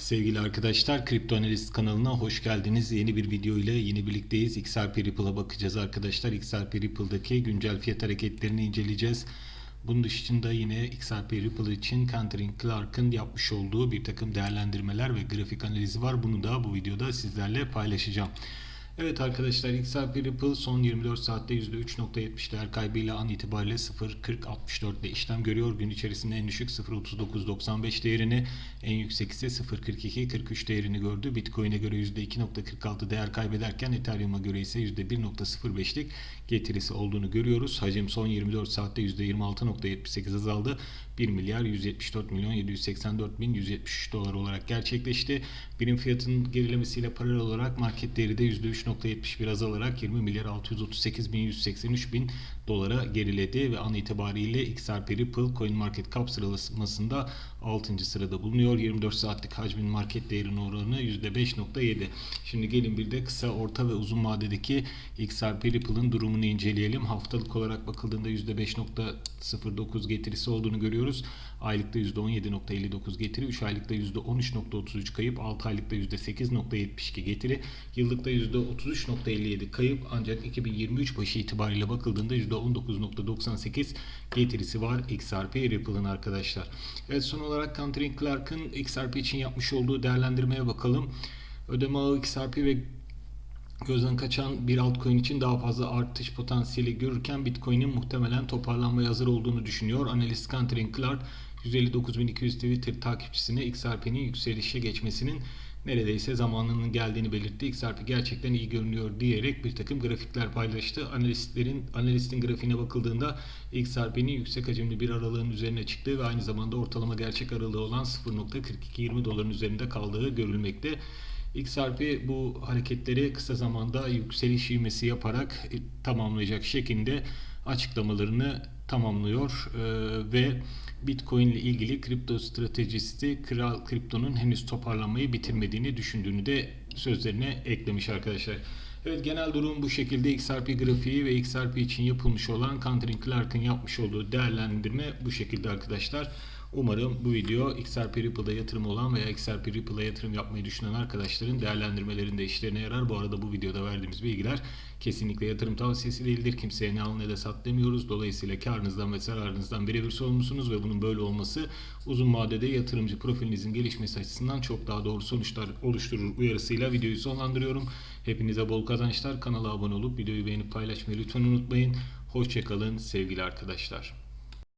Sevgili arkadaşlar, Kripto Analist kanalına hoş geldiniz. Yeni bir video ile yine birlikteyiz. XRP Ripple'a bakacağız arkadaşlar. XRP Ripple'daki güncel fiyat hareketlerini inceleyeceğiz. Bunun dışında yine XRP Ripple için Cantoring Clark'ın yapmış olduğu bir takım değerlendirmeler ve grafik analizi var. Bunu da bu videoda sizlerle paylaşacağım. Evet arkadaşlar XRP Ripple son 24 saatte %3.70 değer kaybıyla an itibariyle 0.4064 ile işlem görüyor. Gün içerisinde en düşük 0.3995 değerini en yüksek ise 0.4243 değerini gördü. Bitcoin'e göre %2.46 değer kaybederken Ethereum'a göre ise %1.05'lik getirisi olduğunu görüyoruz. Hacim son 24 saatte %26.78 azaldı. 1 milyar 174 milyon 784 bin 173 dolar olarak gerçekleşti. Birim fiyatın gerilemesiyle paralel olarak market değeri de %3.71 azalarak 20 milyar 638 bin 183 bin dolara geriledi ve an itibariyle XRP Ripple CoinMarketCap sıralamasında 6. sırada bulunuyor. 24 saatlik hacmin market değerinin oranı %5.7. Şimdi gelin bir de kısa, orta ve uzun vadedeki XRP Ripple'ın durumunu inceleyelim. Haftalık olarak bakıldığında %5.09 getirisi olduğunu görüyoruz. Aylıkta %17.59 getiri, 3 aylıkta %13.33 kayıp, 6 aylıkta %8.72 getiri, yıllıkta %33.57 kayıp ancak 2023 başı itibariyle bakıldığında %19.98 getirisi var XRP Ripple'ın arkadaşlar. Evet son olarak Countering Clark'ın XRP için yapmış olduğu değerlendirmeye bakalım. Ödeme ağı XRP ve gözden kaçan bir altcoin için daha fazla artış potansiyeli görürken Bitcoin'in muhtemelen toparlanmaya hazır olduğunu düşünüyor. Analist Countering Clark 159.200 Twitter takipçisine XRP'nin yükselişe geçmesinin neredeyse zamanının geldiğini belirtti. XRP gerçekten iyi görünüyor diyerek bir takım grafikler paylaştı. Analistlerin analistin grafiğine bakıldığında XRP'nin yüksek hacimli bir aralığın üzerine çıktığı ve aynı zamanda ortalama gerçek aralığı olan 0.4220 doların üzerinde kaldığı görülmekte. XRP bu hareketleri kısa zamanda yükseliş ivmesi yaparak e, tamamlayacak şekilde açıklamalarını tamamlıyor ee, ve Bitcoin ile ilgili kripto stratejisti Kral Kripto'nun henüz toparlanmayı bitirmediğini düşündüğünü de sözlerine eklemiş arkadaşlar. Evet genel durum bu şekilde XRP grafiği ve XRP için yapılmış olan Countering Clark'ın yapmış olduğu değerlendirme bu şekilde arkadaşlar. Umarım bu video XRP Ripple'da yatırım olan veya XRP Ripple'a yatırım yapmayı düşünen arkadaşların değerlendirmelerinde işlerine yarar. Bu arada bu videoda verdiğimiz bilgiler kesinlikle yatırım tavsiyesi değildir. Kimseye ne al ne de sat demiyoruz. Dolayısıyla karınızdan ve zararınızdan birebir sorumlusunuz ve bunun böyle olması uzun vadede yatırımcı profilinizin gelişmesi açısından çok daha doğru sonuçlar oluşturur uyarısıyla videoyu sonlandırıyorum. Hepinize bol kazançlar. Kanala abone olup videoyu beğenip paylaşmayı lütfen unutmayın. Hoşçakalın sevgili arkadaşlar.